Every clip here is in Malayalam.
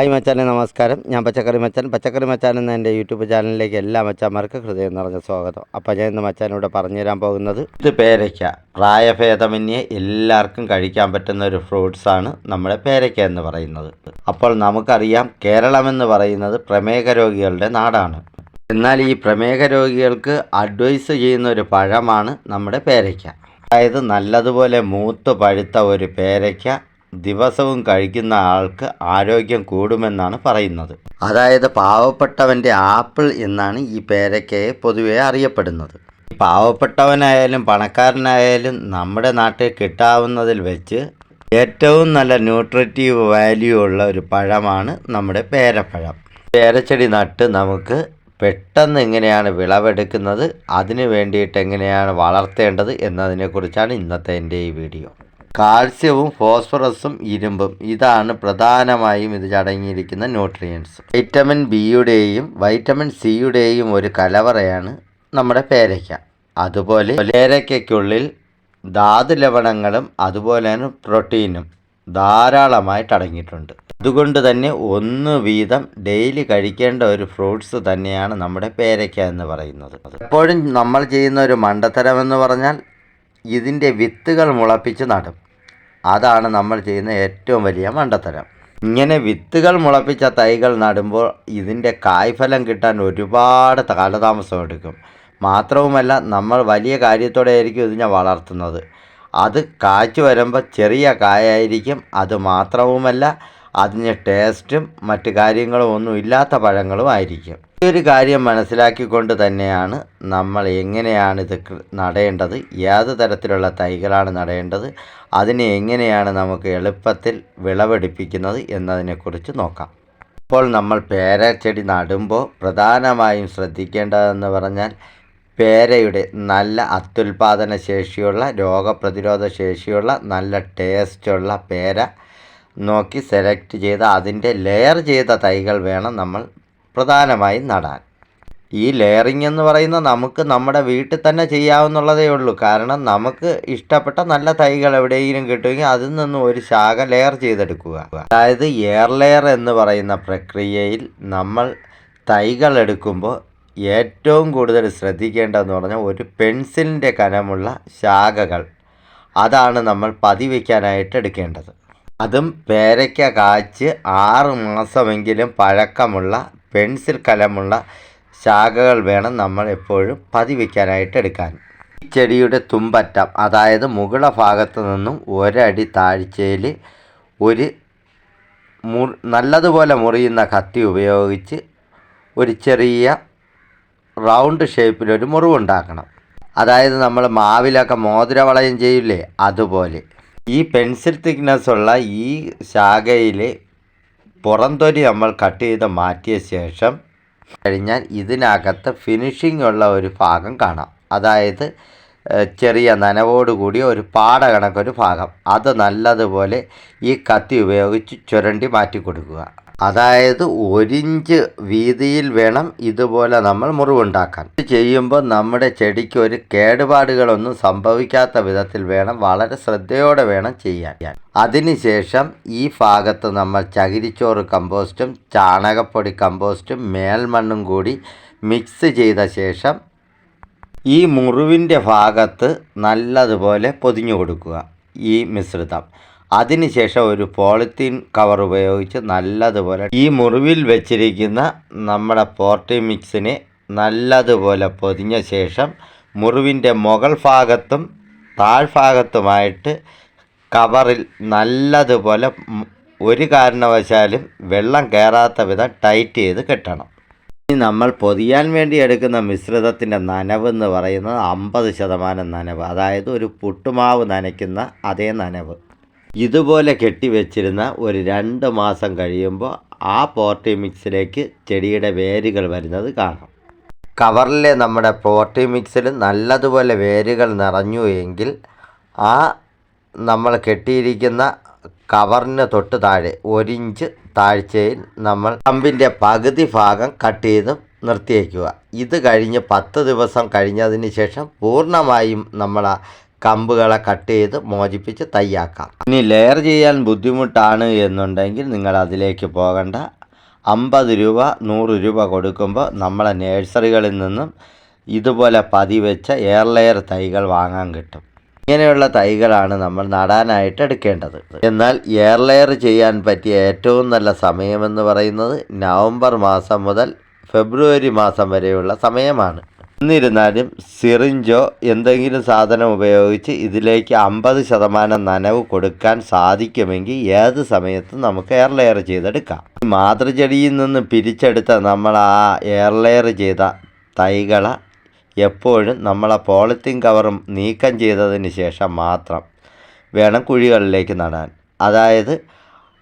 ഹായ് മച്ചാനെ നമസ്കാരം. ഞാൻ പച്ചക്കറി മച്ചാൻ. പച്ചക്കറി മച്ചാൻ എന്ന എന്റെ യൂട്യൂബ് ചാനലിലേക്ക് എല്ലാ മച്ചാന്മാർക്കും ഹൃദയം നിറഞ്ഞ സ്വാഗതം. അപ്പോൾ ഞാൻ ഇന്ന് മച്ചാനോട് പറഞ്ഞു തരാൻ പോകുന്നത് ഇത് പേരയ്ക്ക. പ്രായഭേദമന്യേ എല്ലാവർക്കും കഴിക്കാൻ പറ്റുന്ന ഒരു ഫ്രൂട്ട്സാണ് നമ്മുടെ പേരയ്ക്ക എന്ന് പറയുന്നത്. അപ്പോൾ നമുക്കറിയാം കേരളം എന്ന് പറയുന്നത് പ്രമേഹ രോഗികളുടെ നാടാണ്. എന്നാൽ ഈ പ്രമേഹ രോഗികൾക്ക് അഡ്വൈസ് ചെയ്യുന്ന ഒരു പഴമാണ് നമ്മുടെ പേരയ്ക്ക. അതായത് നല്ലതുപോലെ മൂത്ത് പഴുത്ത ഒരു പേരയ്ക്ക ദിവസവും കഴിക്കുന്ന ആൾക്ക് ആരോഗ്യം കൂടുമെന്നാണ് പറയുന്നത്. അതായത് പാവപ്പെട്ടവന്റെ ആപ്പിൾ എന്നാണ് ഈ പേരക്കയെ പൊതുവെ അറിയപ്പെടുന്നത്. പാവപ്പെട്ടവനായാലും പണക്കാരനായാലും നമ്മുടെ നാട്ടിൽ കിട്ടാവുന്നതിൽ വെച്ച് ഏറ്റവും നല്ല ന്യൂട്രിറ്റീവ് വാല്യൂ ഉള്ള ഒരു പഴമാണ് നമ്മുടെ പേരപ്പഴം. പേരച്ചെടി നട്ട് നമുക്ക് പെട്ടെന്ന് എങ്ങനെയാണ് വിളവെടുക്കുന്നത് അതിന് വേണ്ടിയിട്ട് എങ്ങനെയാണ് വളർത്തേണ്ടത് എന്നതിനെക്കുറിച്ചാണ് ഇന്നത്തെ എന്റെ ഈ വീഡിയോ. കാൽസ്യവും ഫോസ്ഫറസും ഇരുമ്പും. ഇതാണ് പ്രധാനമായും ഇത് അടങ്ങിയിരിക്കുന്ന ന്യൂട്രിയൻസ്. വൈറ്റമിൻ ബിയുടെയും വൈറ്റമിൻ സിയുടെയും ഒരു കലവറയാണ് നമ്മുടെ പേരയ്ക്ക. അതുപോലെ പേരയ്ക്കുള്ളിൽ ധാതു ലവണങ്ങളും അതുപോലെ തന്നെ പ്രോട്ടീനും ധാരാളമായിട്ട് അടങ്ങിയിട്ടുണ്ട് അതുകൊണ്ട് തന്നെ ഒന്ന് വീതം ഡെയിലി കഴിക്കേണ്ട ഒരു ഫ്രൂട്ട്സ് തന്നെയാണ് നമ്മുടെ പേരയ്ക്ക എന്ന് പറയുന്നത്. എപ്പോഴും നമ്മൾ ചെയ്യുന്ന ഒരു മണ്ടത്തരം എന്ന് പറഞ്ഞാൽ ഇതിന്റെ വിത്തുകൾ മുളപ്പിച്ച് നടും. അതാണ് നമ്മൾ ചെയ്യുന്ന ഏറ്റവും വലിയ മണ്ടത്തരം. ഇങ്ങനെ വിത്തുകൾ മുളപ്പിച്ച തൈകൾ നടുമ്പോൾ ഇതിന്റെ കായ്ഫലം കിട്ടാൻ ഒരുപാട് കാലതാമസം എടുക്കും. മാത്രവുമല്ല നമ്മൾ വലിയ കാര്യത്തോടെ ആയിരിക്കും ഇതിനെ വളർത്തുന്നത്. അത് കാച്ചു വരുമ്പോൾ ചെറിയ കായായിരിക്കും. അത് മാത്രവുമല്ല അതിന് ടേസ്റ്റും മറ്റ് കാര്യങ്ങളും ഒന്നും ഇല്ലാത്ത പഴങ്ങളും ആയിരിക്കും. ഈ ഒരു കാര്യം മനസ്സിലാക്കിക്കൊണ്ട് തന്നെയാണ് നമ്മൾ എങ്ങനെയാണ് ഇത് നടേണ്ടത് ഏത് തരത്തിലുള്ള തൈകളാണ് നടേണ്ടത് അതിനെ എങ്ങനെയാണ് നമുക്ക് എളുപ്പത്തിൽ വിളവെടുപ്പിക്കുന്നത് എന്നതിനെക്കുറിച്ച് നോക്കാം. ഇപ്പോൾ നമ്മൾ പേരച്ചെടി നടുമ്പോൾ പ്രധാനമായും ശ്രദ്ധിക്കേണ്ടതെന്ന് പറഞ്ഞാൽ പേരയുടെ നല്ല അത്യുൽപാദന ശേഷിയുള്ള രോഗപ്രതിരോധ ശേഷിയുള്ള നല്ല ടേസ്റ്റുള്ള പേര നോക്കി സെലക്ട് ചെയ്ത് അതിന്റെ ലെയർ ചെയ്ത തൈകൾ വേണം നമ്മൾ പ്രധാനമായും നടാൻ. ഈ ലെയറിംഗ് എന്ന് പറയുന്ന നമുക്ക് നമ്മുടെ വീട്ടിൽ തന്നെ ചെയ്യാവുന്നുള്ളതേ ഉള്ളൂ. കാരണം നമുക്ക് ഇഷ്ടപ്പെട്ട നല്ല തൈകൾ എവിടെയെങ്കിലും കിട്ടുമെങ്കിൽ അതിൽ നിന്നും ഒരു ശാഖ ലെയർ ചെയ്തെടുക്കുക. അതായത് എയർ ലെയർ എന്ന് പറയുന്ന പ്രക്രിയയിൽ നമ്മൾ തൈകൾ എടുക്കുമ്പോൾ ഏറ്റവും കൂടുതൽ ശ്രദ്ധിക്കേണ്ടതെന്ന് പറഞ്ഞാൽ ഒരു പെൻസിലിന്റെ കനമുള്ള ശാഖകൾ. അതാണ് നമ്മൾ പതിവയ്ക്കാനായിട്ട് എടുക്കേണ്ടത്. അതും പേരയ്ക്ക കായ്ച്ച് ആറ് മാസമെങ്കിലും പഴക്കമുള്ള പെൻസിൽ കലമുള്ള ശാഖകൾ വേണം നമ്മൾ എപ്പോഴും പതിവയ്ക്കാനായിട്ട് എടുക്കാൻ. ഈ ചെടിയുടെ തുമ്പറ്റം അതായത് മുകള ഭാഗത്ത് നിന്നും ഒരടി താഴ്ചയിൽ ഒരു മു നല്ലതുപോലെ മുറിയുന്ന കത്തി ഉപയോഗിച്ച് ഒരു ചെറിയ റൗണ്ട് ഷേപ്പിലൊരു മുറിവുണ്ടാക്കണം. അതായത് നമ്മൾ മാവിലൊക്കെ മോതിരവളയം ചെയ്യില്ലേ അതുപോലെ. ഈ പെൻസിൽ തിക്നെസ് ഉള്ള ഈ ശാഖയിൽ പുറംതൊലി നമ്മൾ കട്ട് ചെയ്ത് മാറ്റിയ ശേഷം കഴിഞ്ഞാൽ ഇതിനകത്ത് ഫിനിഷിംഗ് ഉള്ള ഒരു ഭാഗം കാണാം. അതായത് ചെറിയ നനവോടുകൂടിയ ഒരു പാട കണക്കൊരു ഭാഗം. അത് നല്ലതുപോലെ ഈ കത്തി ഉപയോഗിച്ച് ചുരണ്ടി മാറ്റി കൊടുക്കുക അതായത് ഒരിഞ്ച് വീതിയിൽ വേണം ഇതുപോലെ നമ്മൾ മുറിവുണ്ടാക്കാൻ. ഇത് ചെയ്യുമ്പോൾ നമ്മുടെ ചെടിക്ക് ഒരു കേടുപാടുകളൊന്നും സംഭവിക്കാത്ത വിധത്തിൽ വേണം വളരെ ശ്രദ്ധയോടെ വേണം ചെയ്യാൻ. അതിനുശേഷം ഈ ഭാഗത്ത് നമ്മൾ ചകിരിച്ചോറ് കമ്പോസ്റ്റും ചാണകപ്പൊടി കമ്പോസ്റ്റും മേൽമണ്ണും കൂടി മിക്സ് ചെയ്ത ശേഷം ഈ മുറിവിന്റെ ഭാഗത്ത് നല്ലതുപോലെ പൊതിഞ്ഞു കൊടുക്കുക. ഈ മിശ്രിതം. അതിനുശേഷം ഒരു പോളിത്തീൻ കവർ ഉപയോഗിച്ച് നല്ലതുപോലെ ഈ മുറിവിൽ വെച്ചിരിക്കുന്ന നമ്മുടെ പോർട്ടി മിക്സിനെ നല്ലതുപോലെ പൊതിഞ്ഞ ശേഷം മുറിവിന്റെ മുകൾ ഭാഗത്തും താഴ്ഭാഗത്തുമായിട്ട് കവറിൽ നല്ലതുപോലെ ഒരു കാരണവശാലും വെള്ളം കയറാത്ത വിധം ടൈറ്റ് ചെയ്ത് കെട്ടണം. ഇനി നമ്മൾ പൊതിയാൻ വേണ്ടി എടുക്കുന്ന മിശ്രിതത്തിന്റെ നനവ് എന്ന് പറയുന്നത് അമ്പത് ശതമാനം നനവ് അതായത് ഒരു പുട്ടുമാവ് നനയ്ക്കുന്ന അതേ നനവ്. ഇതുപോലെ കെട്ടിവെച്ചിരുന്ന ഒരു രണ്ട് മാസം കഴിയുമ്പോൾ ആ പോർട്ടി മിക്സിലേക്ക് ചെടിയുടെ വേരുകൾ വരുന്നത് കാണാം. കവറിലെ നമ്മുടെ പോർട്ടി മിക്സിൽ നല്ലതുപോലെ വേരുകൾ നിറഞ്ഞു എങ്കിൽ ആ നമ്മൾ കെട്ടിയിരിക്കുന്ന കവറിന് തൊട്ട് താഴെ ഒരിഞ്ച് താഴ്ചയിൽ നമ്മൾ കമ്പിന്റെ പകുതി ഭാഗം കട്ട് ചെയ്ത് നിർത്തിയേക്കുക. ഇത് കഴിഞ്ഞ് പത്ത് ദിവസം കഴിഞ്ഞതിന് ശേഷം പൂർണമായും നമ്മൾ കമ്പുകളെ കട്ട് ചെയ്ത് മോചിപ്പിച്ച് തയ്യാക്കാം. ഇനി ലെയർ ചെയ്യാൻ ബുദ്ധിമുട്ടാണ് എന്നുണ്ടെങ്കിൽ നിങ്ങൾ അതിലേക്ക് പോകണ്ട. അമ്പത് രൂപ നൂറ് രൂപ കൊടുക്കുമ്പോൾ നമ്മളെ നേഴ്സറികളിൽ നിന്നും ഇതുപോലെ പതിവെച്ച എയർ ലെയർ തൈകൾ വാങ്ങാൻ കിട്ടും. ഇങ്ങനെയുള്ള തൈകളാണ് നമ്മൾ നടാനായിട്ട് എടുക്കേണ്ടത്. എന്നാൽ എയർ ലെയർ ചെയ്യാൻ പറ്റിയ ഏറ്റവും നല്ല സമയമെന്ന് പറയുന്നത് നവംബർ മാസം മുതൽ ഫെബ്രുവരി മാസം വരെയുള്ള സമയമാണ്. എന്നിരുന്നാലും സിറിഞ്ചോ എന്തെങ്കിലും സാധനം ഉപയോഗിച്ച് ഇതിലേക്ക് അമ്പത് ശതമാനം നനവ് കൊടുക്കാൻ സാധിക്കുമെങ്കിൽ ഏത് സമയത്തും നമുക്ക് എയർ ലെയർ ചെയ്തെടുക്കാം മാതൃചെടിയിൽ നിന്ന് പിരിച്ചെടുത്ത നമ്മൾ ആ എയർ ലെയർ ചെയ്ത തൈകള എപ്പോഴും നമ്മളെ പോളിത്തീൻ കവറും നീക്കം ചെയ്തതിന് ശേഷം മാത്രം വേണം കുഴികളിലേക്ക് നടാൻ. അതായത്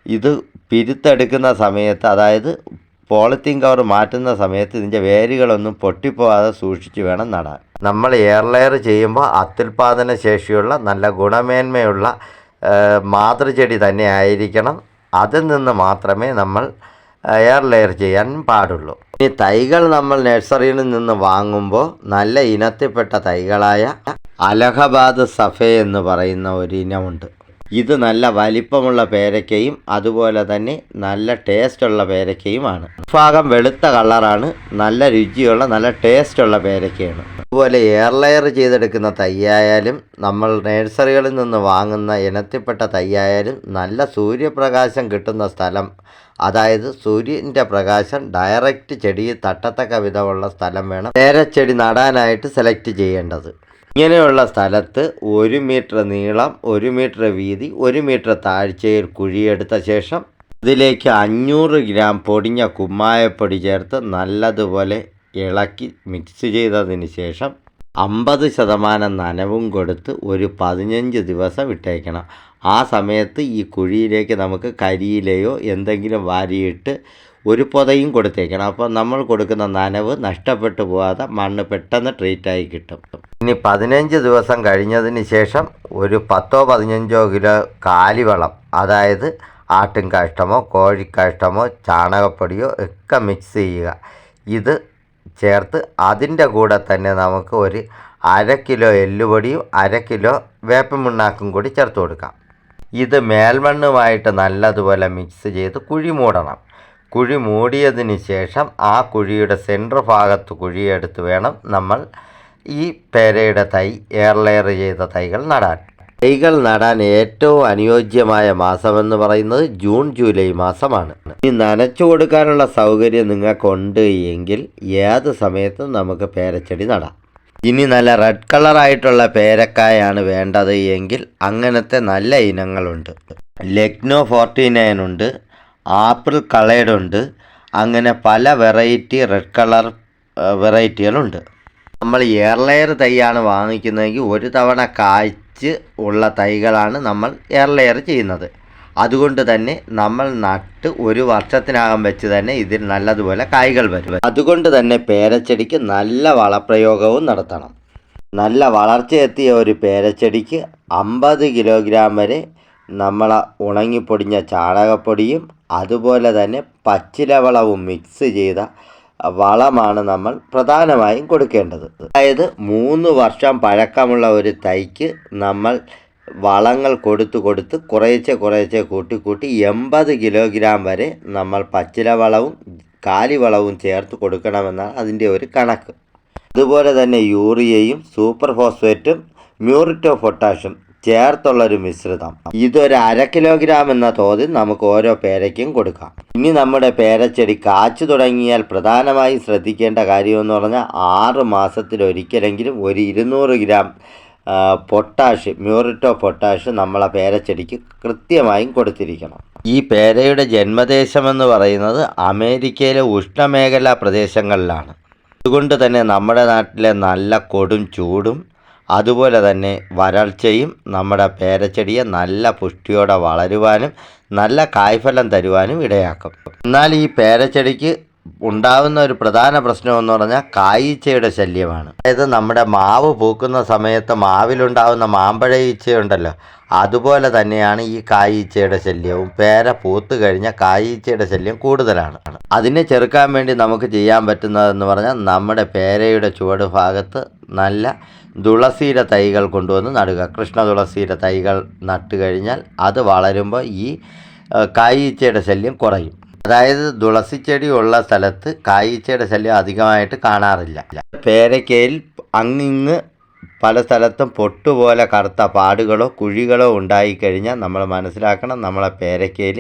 ഇത് പിരിത്തെടുക്കുന്ന സമയത്ത് അതായത് പോളിത്തീൻ കവർ മാറ്റുന്ന സമയത്ത് ഇതിന്റെ വേരുകളൊന്നും പൊട്ടിപ്പോവാതെ സൂക്ഷിച്ച് വേണം നടാൻ. നമ്മൾ എയർ ലെയർ ചെയ്യുമ്പോൾ അത്യുൽപാദന ശേഷിയുള്ള നല്ല ഗുണമേന്മയുള്ള മാതൃചെടി തന്നെ ആയിരിക്കണം. അതിൽ നിന്ന് മാത്രമേ നമ്മൾ എയർ ലെയർ ചെയ്യാൻ പാടുള്ളൂ. ഇനി തൈകൾ നമ്മൾ നഴ്സറിയിൽ നിന്ന് വാങ്ങുമ്പോൾ നല്ല ഇനത്തിൽപ്പെട്ട തൈകളായ അലഹബാദ് സഫേ എന്ന് പറയുന്ന ഒരു ഇനമുണ്ട്. ഇത് നല്ല വലിപ്പമുള്ള പേരയ്ക്കയും അതുപോലെ തന്നെ നല്ല ടേസ്റ്റുള്ള പേരയ്ക്കയുമാണ്. ഭാഗം വെളുത്ത കളറാണ് നല്ല രുചിയുള്ള നല്ല ടേസ്റ്റുള്ള പേരയ്ക്കയാണ്. അതുപോലെ എയർലെയർ ചെയ്തെടുക്കുന്ന തൈയായാലും നമ്മൾ നഴ്സറികളിൽ നിന്ന് വാങ്ങുന്ന ഇനത്തിൽപ്പെട്ട തൈയായാലും നല്ല സൂര്യപ്രകാശം കിട്ടുന്ന സ്ഥലം അതായത് സൂര്യന്റെ പ്രകാശം ഡയറക്റ്റ് ചെടിയിൽ തട്ടത്തക്ക വിധമുള്ള സ്ഥലം വേണം. പേരച്ചെടി നടാനായിട്ട് സെലക്ട് ചെയ്യേണ്ടത്. ഇങ്ങനെയുള്ള സ്ഥലത്ത് ഒരു മീറ്റർ നീളം ഒരു മീറ്റർ വീതി ഒരു മീറ്റർ താഴ്ചയിൽ കുഴിയെടുത്ത ശേഷം ഇതിലേക്ക് അഞ്ഞൂറ് ഗ്രാം പൊടിഞ്ഞ കുമ്മായപ്പൊടി ചേർത്ത് നല്ലതുപോലെ ഇളക്കി മിക്സ് ചെയ്തതിന് ശേഷം അമ്പത് ശതമാനം നനവും കൊടുത്ത് ഒരു പതിനഞ്ച് ദിവസം ഇട്ടേക്കണം ആ സമയത്ത് ഈ കുഴിയിലേക്ക് നമുക്ക് കരിയിലയോ എന്തെങ്കിലും വാരിയിട്ട് ഒരു പൊതയും കൊടുത്തേക്കണം. അപ്പോൾ നമ്മൾ കൊടുക്കുന്ന നനവ് നഷ്ടപ്പെട്ടു പോകാതെ മണ്ണ് പെട്ടെന്ന് ട്രീറ്റായി കിട്ടും. ഇനി പതിനഞ്ച് ദിവസം കഴിഞ്ഞതിന് ശേഷം ഒരു പത്തോ പതിനഞ്ചോ കിലോ കാലിവളം അതായത് ആട്ടിൻ കാഷ്ടമോ കോഴിക്കാഷ്ടമോ ചാണകപ്പൊടിയോ ഒക്കെ മിക്സ് ചെയ്യുക. ഇത് ചേർത്ത് അതിന്റെ കൂടെ തന്നെ നമുക്ക് ഒരു അര കിലോ എല്ലുപൊടിയും അര കിലോ വേപ്പമുണ്ണാക്കും കൂടി ചേർത്ത് കൊടുക്കാം. ഇത് മേൽമണ്ണുമായിട്ട് നല്ലതുപോലെ മിക്സ് ചെയ്ത് കുഴി മൂടണം. കുഴി മൂടിയതിന് ശേഷം ആ കുഴിയുടെ സെന്റർ ഭാഗത്ത് കുഴിയെടുത്ത് വേണം നമ്മൾ ഈ പേരയുടെ തൈ എയർ ചെയ്ത തൈകൾ നടാൻ. തൈകൾ നടാൻ ഏറ്റവും അനുയോജ്യമായ മാസമെന്ന് പറയുന്നത് ജൂൺ ജൂലൈ മാസമാണ്. ഇനി നനച്ചു കൊടുക്കാനുള്ള സൗകര്യം നിങ്ങൾക്കുണ്ട് എങ്കിൽ ഏത് സമയത്തും നമുക്ക് പേരച്ചെടി നടാം. ഇനി നല്ല റെഡ് കളറായിട്ടുള്ള പേരക്കായാണ് വേണ്ടത് എങ്കിൽ അങ്ങനത്തെ നല്ല ഇനങ്ങളുണ്ട്. ലക്നോ ഫോർട്ടി നയൻ ഉണ്ട് ആപ്പിൾ കളേഡ് ഉണ്ട് അങ്ങനെ പല വെറൈറ്റി റെഡ് കളർ വെറൈറ്റികളുണ്ട് നമ്മൾ എയർ ലെയർ തൈയാണ് വാങ്ങിക്കുന്നതെങ്കിൽ ഒരു തവണ കായ്ച്ച് ഉള്ള തൈകളാണ് നമ്മൾ എയർ ലെയർ ചെയ്യുന്നത്. അതുകൊണ്ട് തന്നെ നമ്മൾ നട്ട് ഒരു വർഷത്തിനകം വെച്ച് തന്നെ ഇതിൽ നല്ലതുപോലെ കായ്കൾ വരും. അതുകൊണ്ട് തന്നെ പേരച്ചെടിക്ക് നല്ല വളപ്രയോഗവും നടത്തണം. നല്ല വളർച്ചയെത്തിയ ഒരു പേരച്ചെടിക്ക് അമ്പത് കിലോഗ്രാം വരെ നമ്മൾ ഉണങ്ങിപ്പൊടിഞ്ഞ ചാണകപ്പൊടിയും അതുപോലെ തന്നെ പച്ചിലവളവും മിക്സ് ചെയ്ത വളമാണ് നമ്മൾ പ്രധാനമായും കൊടുക്കേണ്ടത്. അതായത് മൂന്ന് വർഷം പഴക്കമുള്ള ഒരു തൈക്ക് നമ്മൾ വളങ്ങൾ കൊടുത്തു കൊടുത്ത് കുറേശ്ശെ കുറേശ്ശെ കൂട്ടി കൂട്ടി എൺപത് കിലോഗ്രാം വരെ നമ്മൾ പച്ചില പച്ചിലവളവും കാലിവളവും ചേർത്ത് കൊടുക്കണമെന്നാണ് അതിന്റെ ഒരു കണക്ക്. അതുപോലെ തന്നെ യൂറിയയും സൂപ്പർ ഫോസ്ഫേറ്റും മ്യൂറിറ്റോ പൊട്ടാഷ്യം ചേർത്തുള്ളൊരു മിശ്രിതം. ഇതൊരു അര കിലോഗ്രാം എന്ന തോതിൽ നമുക്ക് ഓരോ പേരയ്ക്കും കൊടുക്കാം. ഇനി നമ്മുടെ പേരച്ചെടി കാച്ചു തുടങ്ങിയാൽ പ്രധാനമായും ശ്രദ്ധിക്കേണ്ട കാര്യമെന്ന് പറഞ്ഞാൽ ആറ് മാസത്തിലൊരിക്കലെങ്കിലും ഒരു ഇരുന്നൂറ് ഗ്രാം പൊട്ടാഷ് മ്യൂറിറ്റോ പൊട്ടാഷ് നമ്മളെ പേരച്ചെടിക്ക് കൃത്യമായും കൊടുത്തിരിക്കണം. ഈ പേരയുടെ ജന്മദേശമെന്ന് പറയുന്നത് അമേരിക്കയിലെ ഉഷ്ണമേഖലാ പ്രദേശങ്ങളിലാണ്. അതുകൊണ്ട് തന്നെ നമ്മുടെ നാട്ടിലെ നല്ല കൊടും ചൂടും അതുപോലെ തന്നെ വരൾച്ചയും നമ്മുടെ പേരച്ചെടിയെ നല്ല പുഷ്ടിയോടെ വളരുവാനും നല്ല കായ്ഫലം തരുവാനും ഇടയാക്കും. എന്നാൽ ഈ പേരച്ചെടിക്ക് ഉണ്ടാകുന്ന ഒരു പ്രധാന പ്രശ്നം എന്ന് പറഞ്ഞാൽ കായീച്ചയുടെ ശല്യമാണ്. അതായത് നമ്മുടെ മാവ് പൂക്കുന്ന സമയത്ത് മാവിലുണ്ടാകുന്ന മാമ്പഴ ഈച്ചയുണ്ടല്ലോ അതുപോലെ തന്നെയാണ് ഈ കായീച്ചയുടെ ശല്യവും. പേര പൂത്ത് കഴിഞ്ഞ കായീച്ചയുടെ ശല്യം കൂടുതലാണ്. അതിനെ ചെറുക്കാൻ വേണ്ടി നമുക്ക് ചെയ്യാൻ പറ്റുന്നതെന്ന് പറഞ്ഞാൽ നമ്മുടെ പേരയുടെ ചുവട് ഭാഗത്ത് നല്ല തുളസിയുടെ തൈകൾ കൊണ്ടുവന്ന് നടുക. കൃഷ്ണ തുളസിയുടെ തൈകൾ നട്ടു കഴിഞ്ഞാൽ അത് വളരുമ്പോൾ ഈ കായീച്ചയുടെ ശല്യം കുറയും. അതായത് തുളസി ചെടി ഉള്ള സ്ഥലത്ത് കായ്ച്ചയുടെ ശല്യം അധികമായിട്ട് കാണാറില്ല. പേരയ്ക്കയിൽ അങ്ങിങ്ങ് പല സ്ഥലത്തും പൊട്ടുപോലെ കറുത്ത പാടുകളോ കുഴികളോ ഉണ്ടായിക്കഴിഞ്ഞാൽ നമ്മൾ മനസ്സിലാക്കണം നമ്മളെ പേരയ്ക്കയിൽ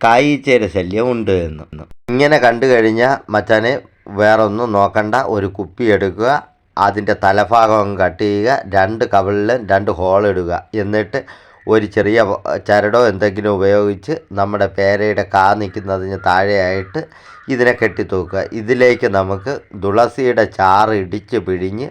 കായ്ച്ചയുടെ ശല്യം ഉണ്ട് എന്ന്. ഇങ്ങനെ കണ്ടു കഴിഞ്ഞാൽ മച്ചാനെ വേറൊന്നും നോക്കണ്ട. ഒരു കുപ്പി എടുക്കുക അതിന്റെ തലഭാഗം കട്ട് ചെയ്യുക രണ്ട് കവിളിലും രണ്ട് ഹോൾ ഇടുക. എന്നിട്ട് ഒരു ചെറിയ ചരടോ എന്തെങ്കിലും ഉപയോഗിച്ച് നമ്മുടെ പേരയുടെ കാ നിൽക്കുന്നതിന് താഴെയായിട്ട് ഇതിനെ കെട്ടിത്തൂക്കുക. ഇതിലേക്ക് നമുക്ക് തുളസിയുടെ ചാറ് ഇടിച്ച് പിഴിഞ്ഞ്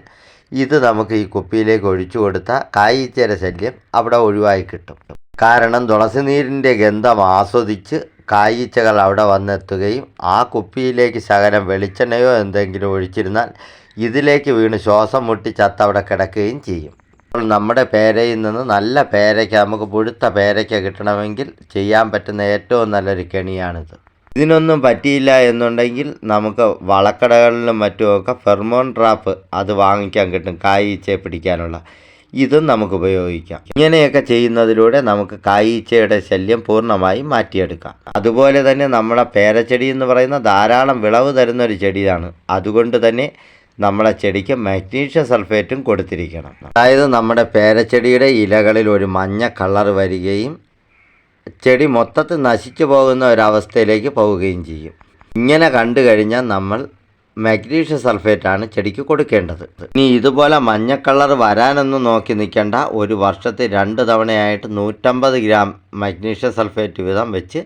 ഇത് നമുക്ക് ഈ കുപ്പിയിലേക്ക് ഒഴിച്ചു കൊടുത്താൽ കായ്ച്ചര ശല്യം അവിടെ ഒഴിവായി കിട്ടും. കാരണം തുളസി നീരിന്റെ ഗന്ധം ആസ്വദിച്ച് കായ്ച്ചകൾ അവിടെ വന്നെത്തുകയും ആ കുപ്പിയിലേക്ക് ശകലം വെളിച്ചെണ്ണയോ എന്തെങ്കിലും ഒഴിച്ചിരുന്നാൽ ഇതിലേക്ക് വീണ് ശ്വാസം മുട്ടി ചത്തവിടെ കിടക്കുകയും ചെയ്യും. നമ്മുടെ പേരയിൽ നിന്ന് നല്ല പേരയ്ക്ക നമുക്ക് പുഴുത്ത പേരയ്ക്ക കിട്ടണമെങ്കിൽ ചെയ്യാൻ പറ്റുന്ന ഏറ്റവും നല്ലൊരു കെണിയാണിത്. ഇതിനൊന്നും പറ്റിയില്ല എന്നുണ്ടെങ്കിൽ നമുക്ക് വളക്കടകളിലും മറ്റുമൊക്കെ ഫെർമോൺ ട്രാപ്പ് അത് വാങ്ങിക്കാൻ കിട്ടും കായീച്ചയെ പിടിക്കാനുള്ള. ഇതും നമുക്ക് ഉപയോഗിക്കാം. ഇങ്ങനെയൊക്കെ ചെയ്യുന്നതിലൂടെ നമുക്ക് കായീച്ചയുടെ ശല്യം പൂർണമായും മാറ്റിയെടുക്കാം. അതുപോലെ തന്നെ നമ്മുടെ പേരച്ചെടി എന്ന് പറയുന്ന ധാരാളം വിളവ് തരുന്ന ഒരു ചെടിയാണ്. അതുകൊണ്ട് തന്നെ നമ്മളെ ചെടിക്ക് മാഗ്നീഷ്യം സൾഫേറ്റും കൊടുത്തിരിക്കണം. അതായത് നമ്മുടെ പേരച്ചെടിയുടെ ഇലകളിൽ ഒരു മഞ്ഞ കളർ വരികയും ചെടി മൊത്തത്തിൽ നശിച്ചു പോകുന്ന ഒരവസ്ഥയിലേക്ക് പോവുകയും ചെയ്യും. ഇങ്ങനെ കണ്ടു കഴിഞ്ഞാൽ നമ്മൾ മഗ്നീഷ്യം സൾഫേറ്റാണ് ചെടിക്ക് കൊടുക്കേണ്ടത്. ഇനി ഇതുപോലെ മഞ്ഞ കളർ വരാനൊന്നും നോക്കി നിൽക്കേണ്ട. ഒരു വർഷത്തിൽ രണ്ട് തവണയായിട്ട് നൂറ്റമ്പത് ഗ്രാം മഗ്നീഷ്യം സൾഫേറ്റ് വീതം വെച്ച്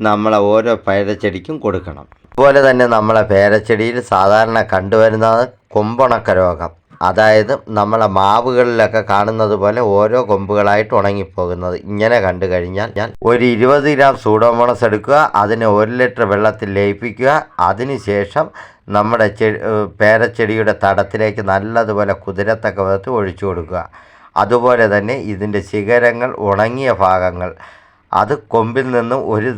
നമ്മളെ ഓരോ പേരച്ചെടിക്കും കൊടുക്കണം. അതുപോലെ തന്നെ നമ്മളെ പേരച്ചെടിയിൽ സാധാരണ കണ്ടുവരുന്നത് കൊമ്പുണക്ക രോഗം. അതായത് നമ്മളെ മാവുകളിലൊക്കെ കാണുന്നത് പോലെ ഓരോ കൊമ്പുകളായിട്ട് ഉണങ്ങിപ്പോകുന്നത്. ഇങ്ങനെ കണ്ടു കഴിഞ്ഞാൽ ഞാൻ ഒരു ഇരുപത് ഗ്രാം സൂഡോമോണസ് എടുക്കുക അതിനെ ഒരു ലിറ്റർ വെള്ളത്തിൽ ലയിപ്പിക്കുക. അതിനുശേഷം നമ്മുടെ ചെ ഏഹ് പേരച്ചെടിയുടെ തടത്തിലേക്ക് നല്ലതുപോലെ കുതിരത്തക്ക വിധത്തിൽ ഒഴിച്ചു കൊടുക്കുക. അതുപോലെ തന്നെ ഇതിന്റെ ശിഖരങ്ങൾ ഉണങ്ങിയ ഭാഗങ്ങൾ. അത് കൊമ്പിൽ നിന്നും ഒരു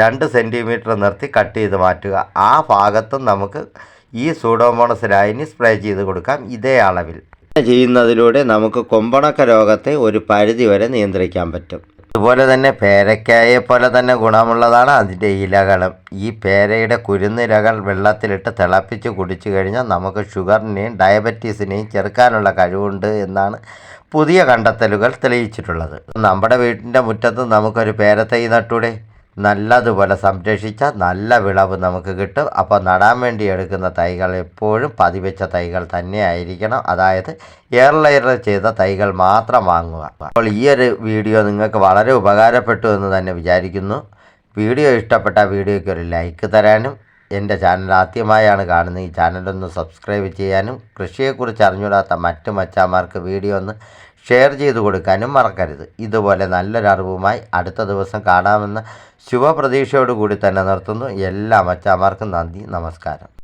രണ്ട് സെന്റിമീറ്റർ നിർത്തി കട്ട് ചെയ്ത് മാറ്റുക. ആ ഭാഗത്തും നമുക്ക് ഈ സൂഡോമോണസ് ലായനി സ്പ്രേ ചെയ്ത് കൊടുക്കാം. ഇതേ അളവിൽ. ചെയ്യുന്നതിലൂടെ നമുക്ക് കൊമ്പണക്ക രോഗത്തെ ഒരു പരിധി വരെ നിയന്ത്രിക്കാൻ പറ്റും. അതുപോലെ തന്നെ പേരയ്ക്കായെ പോലെ തന്നെ ഗുണമുള്ളതാണ് അതിന്റെ ഇലകളും. ഈ പേരയുടെ കുരുന്നിലകൾ വെള്ളത്തിലിട്ട് തിളപ്പിച്ച് കുടിച്ചു കഴിഞ്ഞാൽ നമുക്ക് ഷുഗറിനെയും ഡയബറ്റീസിനെയും ചെറുക്കാനുള്ള കഴിവുണ്ട് എന്നാണ് പുതിയ കണ്ടെത്തലുകൾ തെളിയിച്ചിട്ടുള്ളത്. നമ്മുടെ വീട്ടിന്റെ മുറ്റത്ത് നമുക്കൊരു പേരത്തൈ നട്ടൂടെ. നല്ലതുപോലെ സംരക്ഷിച്ചാൽ നല്ല വിളവ് നമുക്ക് കിട്ടും. അപ്പോൾ നടാൻ വേണ്ടി എടുക്കുന്ന തൈകൾ എപ്പോഴും പതിവെച്ച തൈകൾ തന്നെ ആയിരിക്കണം അതായത് എയർ ലെയർ ചെയ്ത തൈകൾ മാത്രം വാങ്ങുക. അപ്പോൾ ഈ ഒരു വീഡിയോ നിങ്ങൾക്ക് വളരെ ഉപകാരപ്പെട്ടു എന്ന് തന്നെ വിചാരിക്കുന്നു. വീഡിയോ ഇഷ്ടപ്പെട്ട വീഡിയോയ്ക്ക് ഒരു ലൈക്ക് തരാനും എന്റെ ചാനൽ ആദ്യമായാണ് കാണുന്നത് ഈ ചാനലൊന്ന് സബ്സ്ക്രൈബ് ചെയ്യാനും കൃഷിയെക്കുറിച്ച് അറിഞ്ഞുകൂടാത്ത മറ്റു മച്ചാമാർക്ക് വീഡിയോ ഒന്ന് ഷെയർ ചെയ്തു കൊടുക്കാനും മറക്കരുത്. ഇതുപോലെ നല്ലൊരറിവുമായി അടുത്ത ദിവസം കാണാമെന്ന ശുഭപ്രതീക്ഷയോടുകൂടി തന്നെ നിർത്തുന്നു. എല്ലാ മച്ചാമാർക്കും നന്ദി. നമസ്കാരം.